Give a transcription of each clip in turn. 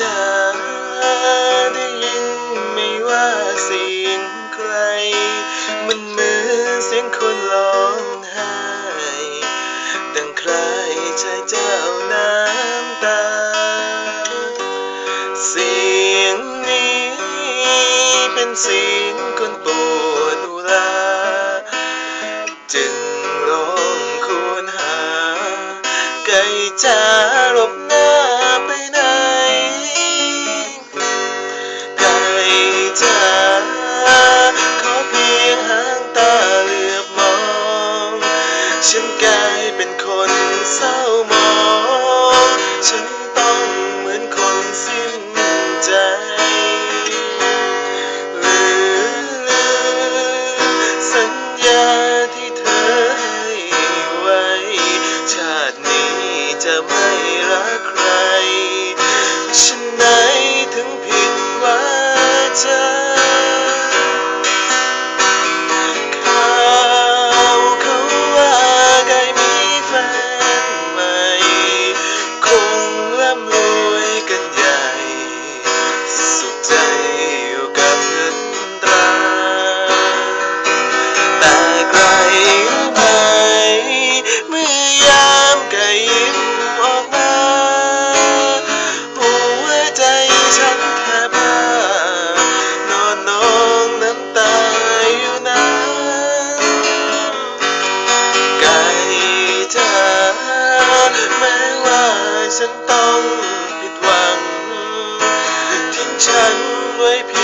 จ๋าได้ยินไม่ว่าเสียงใคร มันเหมือนเสียงคนร้องไห้ดังใครชายเจ้าน้ำตา เสียงนี้เป็นเสียงคนปวดอุราจึงร้องควรหาไก่จะหลบ สัญญาที่เธอให้ไว้ ชาตินี้จะไม่รักใครฉันไหน ฉันต้องผิดหวังทิ้งฉันไว้เพียง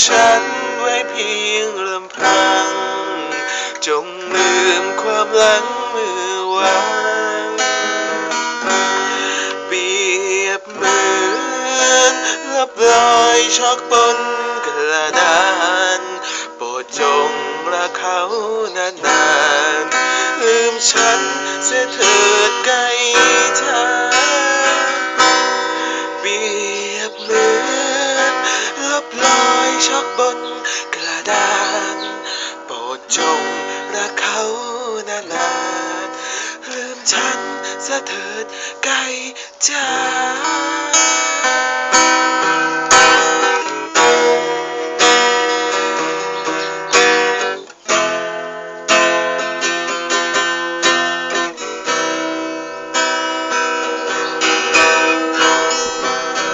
ฉันไว้เพียงลำพัง จงลืมความหลังเมื่อวานเปียบเหมือนรับรอยช็อกบนกระดาน โปรดจงรักเขานานๆลืมฉันเสียเถิดไกลจ้าเช็อกบนกระดานโปรดจงรักเขานานๆลืมฉันสะเถิดไกลจ้า